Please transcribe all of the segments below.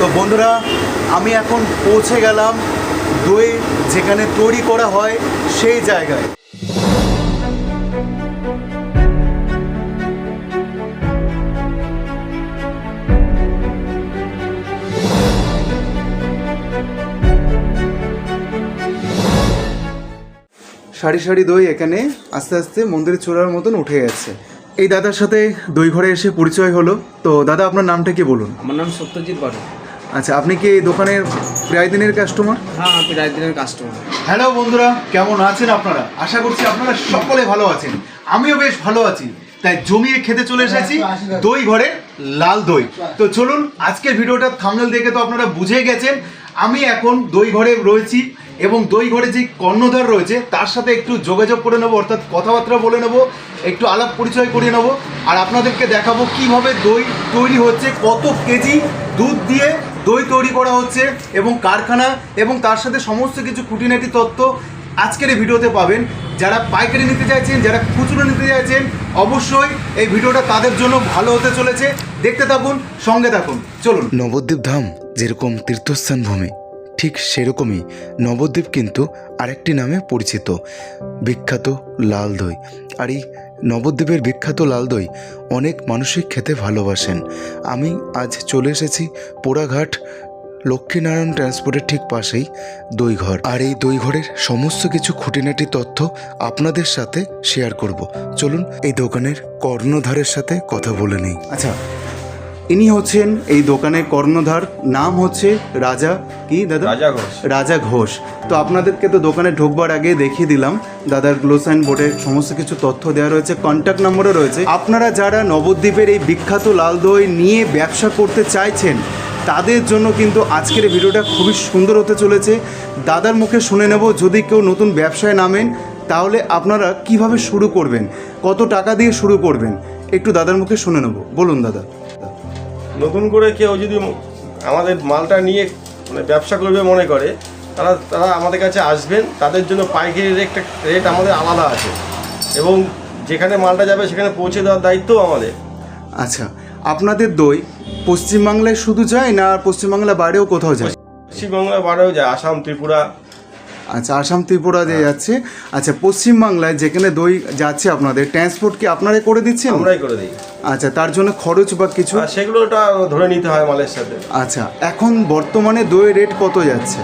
তো বন্ধুরা, আমি এখন পৌঁছে গেলাম দই যেখানে তৈরি করা হয় সেই জায়গায়। সারি সারি দই এখানে আস্তে আস্তে মন্দিরের চূড়ার মতন উঠে গেছে। এই দাদার সাথে দই ঘরে এসে পরিচয় হলো। তো দাদা, আপনার নামটা কি বলুন? আমার নাম সত্যজিৎ বাড়ু আচ্ছা আপনি কি এই দোকানের প্রায় দিনের কাস্টমার হ্যাঁ আমি প্রায় দিনের কাস্টমার হ্যালো বন্ধুরা কেমন আছেন আপনারা? আশা করছি আপনারা সকলে ভালো আছেন। আমিও বেশ ভালো আছি। তাই জমিয়ে খেতে চলে এসেছি দই ঘরে লাল দই। তো চলুন আজকের ভিডিওটা থামনেল দেখে তো আপনারা বুঝে গেছেন আমি এখন দই ঘরে রয়েছি এবং দই ঘরে যে কর্ণধার রয়েছে তার সাথে একটু যোগাযোগ করে নেব অর্থাৎ কথাবার্তা বলে নেব একটু আলাপ পরিচয় করিয়ে নেব আর আপনাদেরকে দেখাবো কীভাবে দই তৈরি হচ্ছে কত কেজি দুধ দিয়ে দই তৈরি করা হচ্ছে এবং কারখানা এবং তার সাথে সমস্ত কিছু খুঁটিনাটি তথ্য আজকের এই ভিডিওতে পাবেন। যারা পাইকারি নিতে চাইছেন, যারা খুচরো নিতে চাইছেন, অবশ্যই এই ভিডিওটা তাদের জন্য ভালো হতে চলেছে। দেখতে থাকুন, সঙ্গে থাকুন। চলুন। নবদ্বীপ ধাম যেরকম তীর্থস্থান ভূমি, ঠিক সেরকমই নবদ্বীপ কিন্তু আরেকটি নামে পরিচিত। বিখ্যাত লাল দই। আর এই নবদ্বীপের বিখ্যাত লাল দই অনেক মানুষই খেতে ভালোবাসেন। আমি আজ চলে এসেছি পোড়াঘাট লক্ষ্মীনারায়ণ ট্রান্সপোর্টের ঠিক পাশেই দইঘর। আর এই দইঘরের সমস্ত কিছু খুঁটিনাটি তথ্য আপনাদের সাথে শেয়ার করব। চলুন এই দোকানের কর্ণধারের সাথে কথা বলে নিই। আচ্ছা ইনি হচ্ছেন এই দোকানের কর্ণধার। নাম হচ্ছে রাজা কি দাদা? রাজা ঘোষ। রাজা ঘোষ। তো আপনাদেরকে তো দোকানে ঢোকবার আগে দেখিয়ে দিলাম। দাদার গ্লো সাইন বোর্ডে সমস্ত কিছু তথ্য দেওয়া রয়েছে কন্ট্যাক্ট নম্বরও রয়েছে। আপনারা যারা নবদ্বীপের এই বিখ্যাত লাল দই নিয়ে ব্যবসা করতে চাইছেন তাদের জন্য কিন্তু আজকের ভিডিওটা খুবই সুন্দর হতে চলেছে। দাদার মুখে শুনে নেব যদি কেউ নতুন ব্যবসায় নামেন তাহলে আপনারা কীভাবে শুরু করবেন? কত টাকা দিয়ে শুরু করবেন? একটু দাদার মুখে শুনে নেব। বলুন দাদা। নতুন করে কেউ যদি আমাদের মালটা নিয়ে মানে ব্যবসা করবে মনে করে তারা তারা আমাদের কাছে আসবেন তাদের জন্য পাইকারি রেট রেট আমাদের আলাদা আছে। এবং যেখানে মালটা যাবে সেখানে পৌঁছে দেওয়ার দায়িত্ব আমাদের। আচ্ছা আপনাদের দই পশ্চিমবাংলায় শুধু যায় না পশ্চিমবাংলার বাইরেও কোথাও যায়? পশ্চিমবাংলার বাইরেও যায় আসাম ত্রিপুরা আচ্ছা আসাম ত্রিপুরা দিয়ে যাচ্ছে। আচ্ছা পশ্চিমবাংলায় যেখানে দই যাচ্ছে আপনাদের ট্রান্সপোর্ট কি আপনারাই করে দিচ্ছেন? আমরাই করে দিই। আচ্ছা তার জন্য খরচ বা কিছু? আর সেগুলোটা ধরে নিতে হয় মালের সাথে। আচ্ছা এখন বর্তমানে দইয়ের রেট কত যাচ্ছে?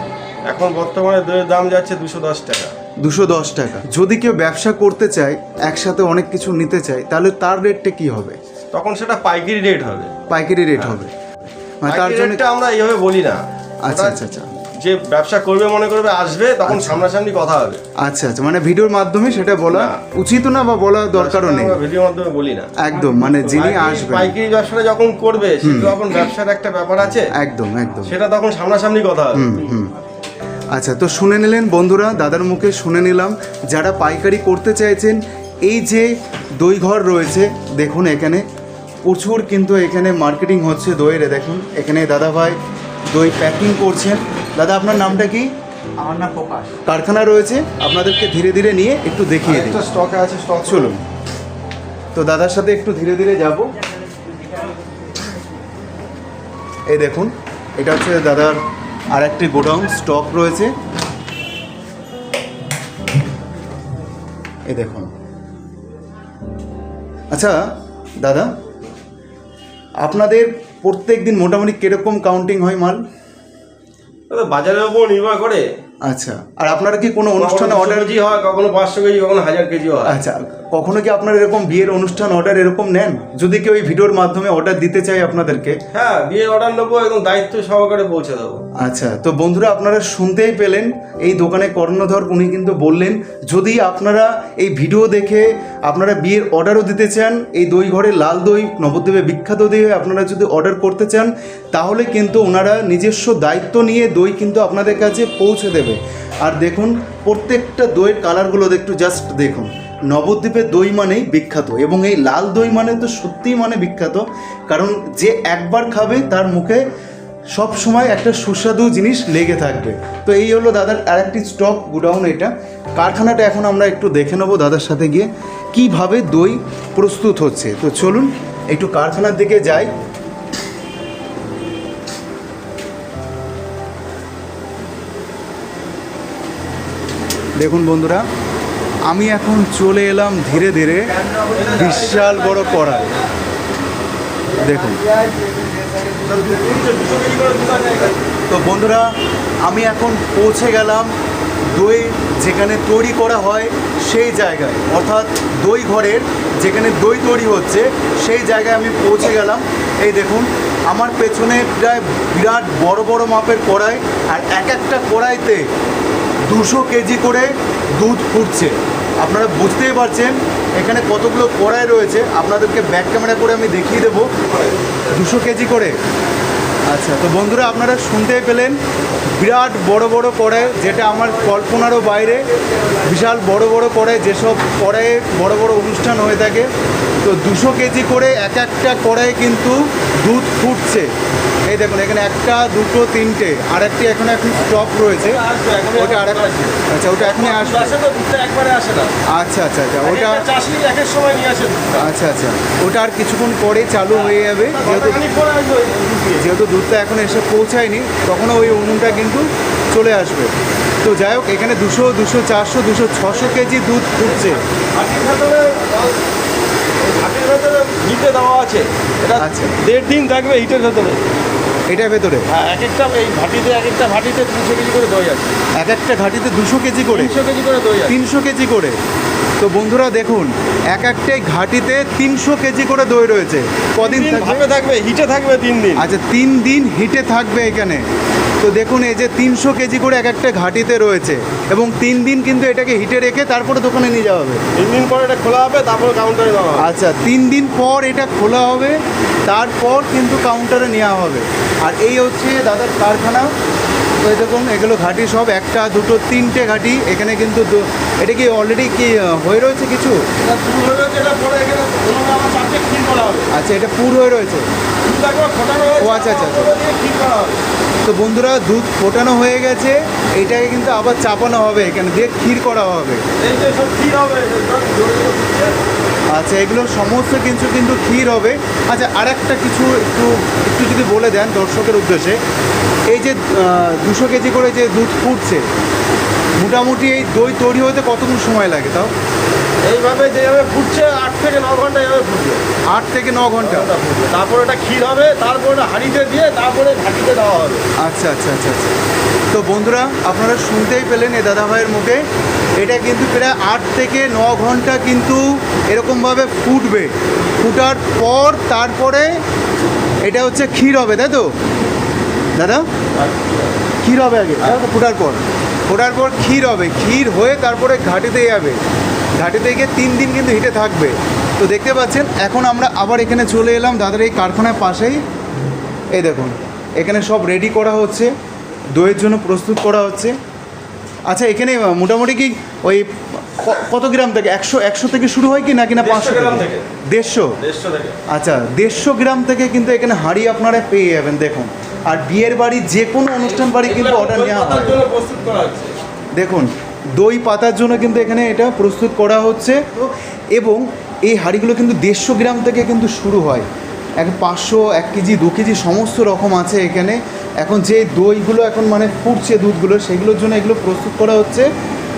এখন বর্তমানে দইয়ের দাম যাচ্ছে দুশো দশ টাকা। দুশো দশ টাকা। যদি কেউ ব্যবসা করতে চায় একসাথে অনেক কিছু নিতে চায় তাহলে তার রেটটা কি হবে? তখন সেটা পাইকারি রেট হবে। পাইকারি রেট হবে। মানে তার জন্য আমরা এইভাবে বলি না। আচ্ছা আচ্ছা আচ্ছা। যে ব্যবসা করবে মনে করবে আসবে তখন সামনাসামনি কথা হবে। আচ্ছা আচ্ছা মানে ভিডিওর মাধ্যমে সেটা বলা। উচিত না বা বলা দরকারও নেই? ভিডিওর মাধ্যমে বলি না। একদম মানে যিনি আসবে পাইকারি ব্যবসাটা যখন করবে সে তখন ব্যবসার একটা ব্যাপার আছে। একদম একদম। সেটা তখন সামনাসামনি কথা হবে। আচ্ছা তো শুনে নিলেন বন্ধুরা দাদার মুখে শুনে নিলাম। যারা পাইকারি করতে চাইছেন এই যে দই ঘর রয়েছে দেখুন এখানে। প্রচুর কিন্তু এখানে মার্কেটিং হচ্ছে দইয়ের দেখুন। এখানে দাদা ভাই দই প্যাকিং করছেন। দাদা আপনার নামটা কি? আমার নাম প্রকাশ। কারখানা রয়েছে আপনাদেরকে ধীরে ধীরে নিয়ে একটু দেখিয়ে দিই। একটা স্টকে আছে স্টক চলুন। তো দাদার সাথে একটু ধীরে ধীরে যাব। এই দেখুন এটা হচ্ছে দাদার আর একটি গোডাউন স্টক রয়েছে। এই দেখুন। আচ্ছা দাদা আপনাদের প্রত্যেক দিন মোটামুটি কীরকম কাউন্টিং হয় মাল? বাজারের উপর নির্ভর করে। আচ্ছা আর আপনারা কি কোনো অনুষ্ঠানে অর্ডার কেজি হয় কখনো পাঁচশো কেজি কখনো হাজার কেজি হয়। আচ্ছা কখনো কি আপনারা এরকম বিয়ের অনুষ্ঠান অর্ডার এরকম নেন? যদি কেউ এই ভিডিওর মাধ্যমে অর্ডার দিতে চায় আপনাদেরকে। হ্যাঁ বিয়ের অর্ডার নেব একদম দায়িত্ব সহকারে পৌঁছে দেবো। আচ্ছা তো বন্ধুরা আপনারা শুনতেই পেলেন, এই দোকানে কর্ণধর উনি কিন্তু বললেন, যদি আপনারা এই ভিডিও দেখে আপনারা বিয়ের অর্ডারও দিতে চান, এই দই ঘরে লাল দই, নবদ্বীপে বিখ্যাত দই আপনারা যদি অর্ডার করতে চান, তাহলে কিন্তু ওনারা নিজস্ব দায়িত্ব নিয়ে দই কিন্তু আপনাদের কাছে পৌঁছে দেবে। আর দেখুন, প্রত্যেকটা দইয়ের কালারগুলো একটু জাস্ট দেখুন। নবদ্বীপের দই মানেই বিখ্যাত, এবং এই লাল দই মানে তো সত্যিই মানে বিখ্যাত, কারণ যে একবার খাবে তার মুখে সব সময় একটা সুস্বাদু জিনিস লেগে থাকবে। তো এই হলো দাদার আরেকটি স্টক গুডাউন এটা। কারখানাটা এখন আমরা একটু দেখে নেব দাদার সাথে গিয়ে কীভাবে দই প্রস্তুত হচ্ছে। তো চলুন একটু কারখানার দিকে যাই। দেখুন বন্ধুরা, আমি এখন চলে এলাম ধীরে ধীরে বিশাল বড় কড়াই। দেখুন। তো বন্ধুরা, আমি এখন পৌঁছে গেলাম দই যেখানে তৈরি করা হয় সেই জায়গায়। অর্থাৎ দই ঘরের যেখানে দই তৈরি হচ্ছে, সেই জায়গায় আমি পৌঁছে গেলাম। এই দেখুন, আমার পেছনে প্রায় বিরাট বড় বড় মাপের কড়াই আর এক একটা কড়াইতে দুশো কেজি করে দুধ ফুটছে। আপনারা বুঝতেই পারছেন, এখানে কতগুলো কড়াই রয়েছে। আপনাদেরকে ব্যাক ক্যামেরা করে আমি দেখিয়ে দেবো। দুশো কেজি করে। আচ্ছা তো বন্ধুরা আপনারা শুনতেই পেলেন, বিরাট বড় বড় কড়াই, যেটা আমার কল্পনারও বাইরে। বিশাল বড় বড় কড়াই, যেসব কড়াইয়ে বড় বড় অনুষ্ঠান হয়ে থাকে। তো দুশো কেজি করে এক একটা কড়াই কিন্তু দুধ ফুটছে। এই দেখুন এখানে একটা দুটো তিনটে আর একটি এখন এখন স্টক রয়েছে। ওটা আর। আচ্ছা ওটা এখনই আসবে। একবারে আসে না। আচ্ছা আচ্ছা আচ্ছা ওটা একের সময় নিয়ে আসে আচ্ছা আচ্ছা ওটা আর কিছুক্ষণ পরে চালু হয়ে যাবে। যেহেতু। যেহেতু দুধটা এখন এসে পৌঁছায়নি তখনও ওই উনুনটা কিন্তু চলে আসবে। তো যাই হোক এখানে দুশো দুশো চারশো দুশো ছশো কেজি দুধ ফুটছে। হিটে দেওয়া আছে। এটা আচ্ছা। দেড় দিন থাকবে হিটের ভেতরে। এটার ভেতরে? হ্যাঁ এক একটা এই ভাটিতে এক একটা ভাটিতে দুশো কেজি করে দই আছে। এক একটা ঘাটিতে দুশো কেজি করে? তিনশো কেজি করে দই আছে। তিনশো কেজি করে? তো বন্ধুরা দেখুন এক একটাই ঘাটিতে তিনশো কেজি করে দই রয়েছে। কদিন ভাবে থাকবে? হিটে থাকবে তিন দিন আচ্ছা তিন দিন হিটে থাকবে এখানে। তো দেখুন এই যে তিনশো কেজি করে এক একটা ঘাটিতে রয়েছে এবং তিন দিন কিন্তু এটাকে হিটে রেখে তারপরে দোকানে নিয়ে যাওয়া হবে। তিন দিন পর এটা খোলা হবে তারপর কাউন্টারে দেওয়া হবে। আচ্ছা তিন দিন পর এটা খোলা হবে তারপর কিন্তু কাউন্টারে নেওয়া হবে। আর এই হচ্ছে দাদার কারখানা। তো দেখুন এগুলো ঘাটি সব একটা দুটো তিনটে ঘাটি। এখানে কিন্তু এটা কি অলরেডি কি হয়ে রয়েছে কিছু? এটা শুরু হয়ে গেছে এটা পরে এখানে আচ্ছা এটা পুর হয়ে রয়েছে? ও, আচ্ছা, আচ্ছা, আচ্ছা। তো বন্ধুরা দুধ ফোটানো হয়ে গেছে। এটাকে কিন্তু আবার চাপানো হবে এখানে। দিয়ে ক্ষীর করা হবে। আচ্ছা এগুলো সমস্ত কিছু কিন্তু ক্ষীর হবে। আচ্ছা আর একটা কিছু একটু একটু যদি বলে দেন দর্শকের উদ্দেশ্যে। এই যে দুশো কেজি করে যে দুধ ফুটছে মোটামুটি এই দই তৈরি হতে কতক্ষণ সময় লাগে তাও? এইভাবে যেভাবে ফুটছে আট থেকে ন ঘণ্টা এইভাবে ফুটবে। আট থেকে ন ঘণ্টা? তারপরে এটা ক্ষীর হবে তারপরে এটা হাঁড়িতে দিয়ে তারপরে ঘাটিতে দেওয়া হবে। আচ্ছা আচ্ছা আচ্ছা আচ্ছা। তো বন্ধুরা আপনারা শুনতেই পেলেন এ দাদাভাইয়ের মুখে এটা কিন্তু প্রায় আট থেকে ন ঘণ্টা কিন্তু এরকমভাবে ফুটবে। ফুটার পর তারপরে এটা হচ্ছে ক্ষীর হবে তাই তো? দাদা? ক্ষীর হবে আগে? ফোটার পর। ফোটার পর ক্ষীর হবে ক্ষীর হয়ে তারপরে ঘাটিতে যাবে। ঘাটিতে গিয়ে তিন দিন কিন্তু হিটে থাকবে। তো দেখতে পাচ্ছেন এখন আমরা আবার এখানে চলে এলাম দাদার এই কারখানার পাশেই। এই দেখুন এখানে সব রেডি করা হচ্ছে দইয়ের জন্য প্রস্তুত করা হচ্ছে। আচ্ছা এখানে মোটামুটি কি ওই কত গ্রাম থেকে একশো একশো থেকে শুরু হয় কি না পাঁচশো গ্রাম থেকে। দেড়শো? আচ্ছা দেড়শো গ্রাম থেকে কিন্তু এখানে হাঁড়ি আপনারা পেয়ে যাবেন দেখুন। আর বিয়ের বাড়ি যে কোনো অনুষ্ঠান বাড়ি কিন্তু অর্ডার নেওয়া হয়। দেখুন দই পাতার জন্য কিন্তু এখানে এটা প্রস্তুত করা হচ্ছে। এবং এই হাঁড়িগুলো কিন্তু দেড়শো গ্রাম থেকে কিন্তু শুরু হয়। এক পাঁচশো, এক কেজি, দু কেজি সমস্ত রকম আছে এখানে। এখন যে দইগুলো এখন মানে ফুটছে দুধগুলো, সেগুলোর জন্য এগুলো প্রস্তুত করা হচ্ছে।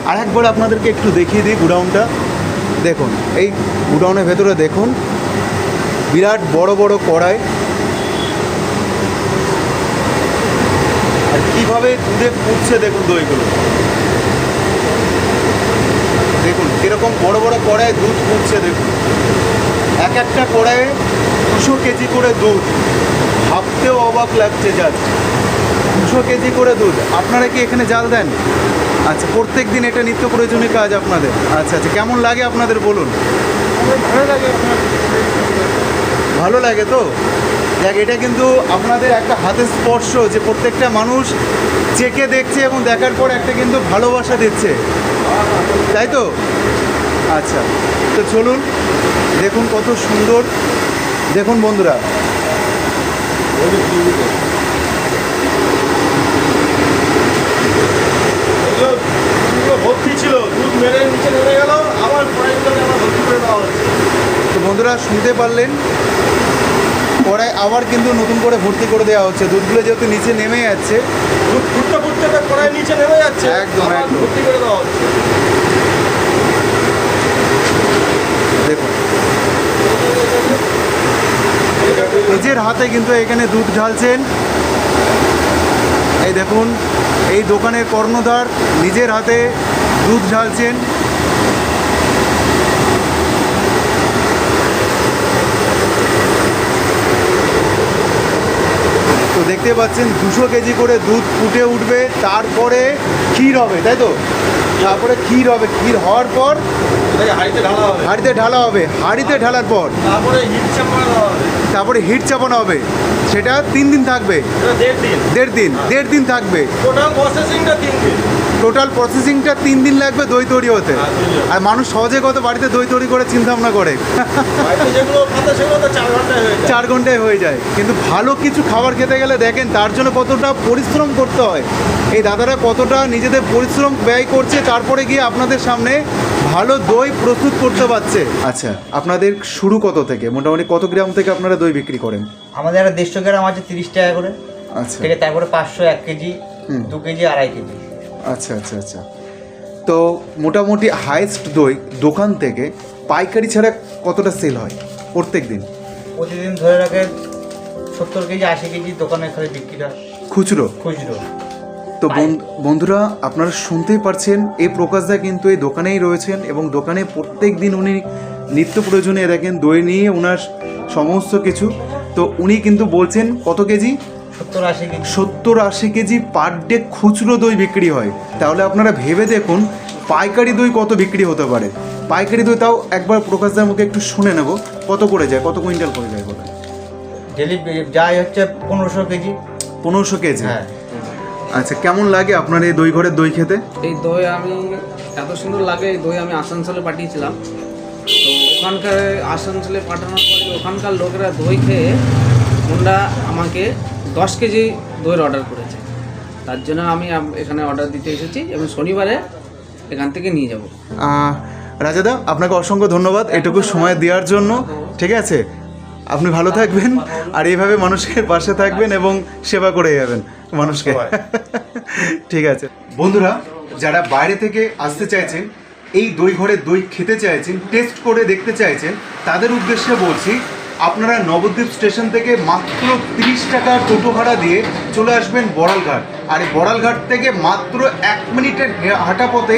আর একবার আপনাদেরকে একটু দেখিয়ে দিই গুডাউনটা। দেখুন, এই গুডাউনের ভেতরে দেখুন, বিরাট বড় বড় কড়াই। আর কীভাবে দুধে ফুটছে দেখুন দইগুলো। দেখুন কীরকম বড় বড় কড়াই দুধ ফুটছে দেখুন। এক একটা কড়াইয়ে দুশো কেজি করে দুধ। ভাবতেও অবাক লাগছে জাস্ট। দুশো কেজি করে দুধ। আপনারা কি এখানে জাল দেন? আচ্ছা প্রত্যেক দিন এটা নিত্য প্রয়োজনীয় কাজ আপনাদের। আচ্ছা আচ্ছা কেমন লাগে আপনাদের বলুন? ভালো লাগে ভালো লাগে তো? দেখ এটা কিন্তু আপনাদের একটা হাতের স্পর্শ যে প্রত্যেকটা মানুষ চেকে দেখছে এবং দেখার পর একটা কিন্তু ভালোবাসা দিচ্ছে। তাই তো? আচ্ছা তো চলুন, দেখুন কত সুন্দর। দেখুন বন্ধুরা। ভর্তি ছিল মেরে নিচে আবার ভর্তি তো বন্ধুরা, শুনতে পারলেন কড়াই আবার কিন্তু নতুন করে ভর্তি করে দেওয়া হচ্ছে। দুধগুলো যেহেতু নিচে নেমে যাচ্ছে। দুধ ফুটতে ফুটতে তো কড়াই নিচে নেমে যাচ্ছে। একদম, একদম। ভর্তি করে দেওয়া হচ্ছে। দেখুন। নিজের হাতে কিন্তু এখানে দুধ ঢালছেন। এই দেখুন এই দোকানের কর্ণধার নিজের হাতে দুধ ঢালছেন। তো দেখতে পাচ্ছেন দুশো কেজি করে দুধ ফুটে উঠবে তারপরে ক্ষীর হবে তাই তো? তারপরে ক্ষীর হবে ক্ষীর হওয়ার পর হাড়িতে ঢালা হবে। হাড়িতে ঢালা হবে হাঁড়িতে ঢালার পর। তারপরে হিট চাপা হবে। তারপরে হিট চাপানো হবে সেটা তিন দিন থাকবে। দেড় দিন। দেড় দিন দেড় দিন থাকবে। টোটাল প্রসেসিংটা তিন দিন। টোটাল প্রসেসিংটা তিন দিন লাগবে দই তৈরি হতে। হ্যাঁ, আর মানুষ সহজে কত বাড়িতে দই তৈরি করে চিন্তা ভাবনা করে যেগুলো সেগুলো চার ঘন্টায় হয়ে যায়। চার ঘন্টায় হয়ে যায়। কিন্তু ভালো কিছু খাবার খেতে গেলে দেখেন তার জন্য কতটা পরিশ্রম করতে হয়। এই দাদারা কতটা নিজেদের পরিশ্রম ব্যয় করছে তারপরে গিয়ে আপনাদের সামনে ভালো দই প্রস্তুত করতে পারছে। আচ্ছা আপনাদের শুরু কত থেকে? মোটামুটি কত গ্রাম থেকে আপনারা দই বিক্রি করেন? আমাদের একটা দেড়শো গ্রাম আছে তিরিশ টাকা করে। আচ্ছা। থেকে তারপরে পাঁচশো এক কেজি হুম। দু কেজি আড়াই কেজি। আচ্ছা আচ্ছা আচ্ছা। তো মোটামুটি হাইস্ট দই দোকান থেকে পাইকারি ছাড়া কতটা সেল হয় প্রত্যেক দিন? প্রতিদিন ধরে রাখে সত্তর কেজি আশি কেজি দোকানে খালি বিক্রি হয়। খুচরো? খুচরো। তো বন- বন্ধুরা আপনারা শুনতেই পারছেন এই প্রকাশদা কিন্তু এই দোকানেই রয়েছেন এবং দোকানে প্রত্যেক দিন উনি নিত্য প্রয়োজনে দেখেন দই নিয়ে ওনার সমস্ত কিছু। তো উনি কিন্তু বলছেন কত কেজি? সত্তর আশি কেজি। সত্তর আশি কেজি পার ডে খুচরো দই বিক্রি হয়। তাহলে আপনারা ভেবে দেখুন পাইকারি দই কত বিক্রি হতে পারে। পাইকারি দই তাও একবার প্রকাশদার মুখে একটু শুনে নেব কত করে যায় কত কুইন্টাল করে যায় বলে ডেলি যাই হচ্ছে পনেরোশো কেজি। পনেরোশো কেজি? হ্যাঁ। আচ্ছা কেমন লাগে আপনার এই দই ঘরের দই খেতে? এই দই আমি এত সুন্দর লাগে এই দই আমি আসানসোলে পাঠিয়েছিলাম। তো ওখানকার আসানসোলে পাঠানোর পরে ওখানকার লোকেরা দই খেয়ে ওনারা আমাকে দশ কেজি দইয়ের অর্ডার করেছে। তার জন্য আমি এখানে অর্ডার দিতে এসেছি এবং শনিবারে এখান থেকে নিয়ে যাব। রাজাদা আপনাকে অসংখ্য ধন্যবাদ এটুকু সময় দেওয়ার জন্য। ঠিক আছে? আপনি ভালো থাকবেন আর এইভাবে মানুষের পাশে থাকবেন এবং সেবা করে যাবেন মানুষকে। ঠিক আছে। বন্ধুরা যারা বাইরে থেকে আসতে চাইছেন এই দই ঘরে দই খেতে চাইছেন টেস্ট করে দেখতে চাইছেন তাদের উদ্দেশ্যে বলছি আপনারা নবদ্বীপ স্টেশন থেকে মাত্র তিরিশ টাকা টোটো ভাড়া দিয়ে চলে আসবেন বড়ালঘাট। আর এই বড়ালঘাট থেকে মাত্র এক মিনিটের হাঁটা পথে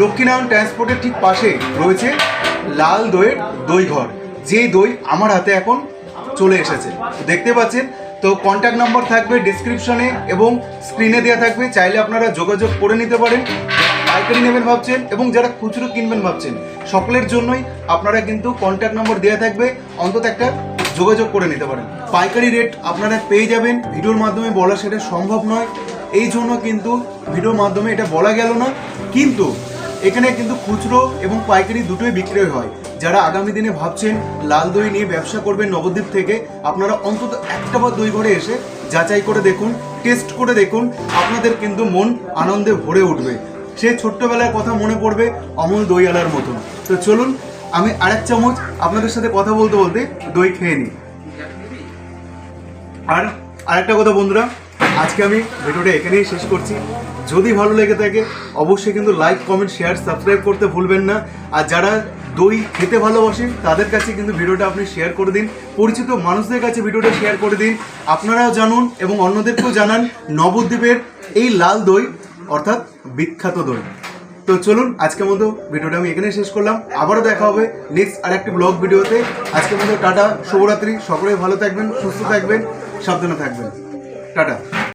লক্ষ্মীনারায়ণ ট্রান্সপোর্টের ঠিক পাশে রয়েছে লাল দইয়ের দই ঘর যে দই আমার হাতে এখন চলে এসেছে। দেখতে পাচ্ছেন? তো কন্ট্যাক্ট নাম্বার থাকবে ডিসক্রিপশনে এবং স্ক্রিনে দেওয়া থাকবে। চাইলে আপনারা যোগাযোগ করে নিতে পারেন। পাইকারি নেবেন ভাবছেন এবং যারা খুচরো কিনবেন ভাবছেন, সকলের জন্যই আপনারা কিন্তু কন্ট্যাক্ট নম্বর দেওয়া থাকবে। অন্তত একটা যোগাযোগ করে নিতে পারেন। পাইকারি রেট আপনারা পেয়ে যাবেন। ভিডিওর মাধ্যমে বলা সেটা সম্ভব নয়। এই জন্য কিন্তু ভিডিওর মাধ্যমে এটা বলা গেল না। কিন্তু এখানে কিন্তু খুচরো এবং পাইকারি দুটোই বিক্রয় হয়। যারা আগামী দিনে ভাবছেন লাল দই নিয়ে ব্যবসা করবেন নবদ্বীপ থেকে, আপনারা অন্তত একটা বার দই ঘরে এসে যাচাই করে দেখুন টেস্ট করে দেখুন। আপনাদের কিন্তু মন আনন্দে ভরে উঠবে। সে ছোট্টবেলার কথা মনে পড়বে অমল দইওয়ালার মতন। তো চলুন, আমি আরেক চামচ আপনাদের সাথে কথা বলতে বলতে দই খেয়ে নিই। আর আরেকটা কথা বন্ধুরা, আজকে আমি ভিডিওটা এখানেই শেষ করছি। যদি ভালো লেগে থাকে, অবশ্যই কিন্তু লাইক কমেন্ট শেয়ার সাবস্ক্রাইব করতে ভুলবেন না। আর যারা দই খেতে ভালোবাসেন তাদের কাছে কিন্তু ভিডিওটা আপনি শেয়ার করে দিন। পরিচিত মানুষদের কাছে ভিডিওটা শেয়ার করে দিন। আপনারাও জানুন এবং অন্যদেরকেও জানান নবদ্বীপের এই লাল দই। অর্থাৎ বিখ্যাত দই। তো চলুন, আজকের মতো ভিডিওটা আমি এখানে শেষ করলাম। আবারও দেখা হবে নেক্সট আরেকটি ব্লগ ভিডিওতে। আজকে মতো টাটা, শুভরাত্রি। সকলেই ভালো থাকবেন, সুস্থ থাকবেন, সাবধানে থাকবেন। টাটা।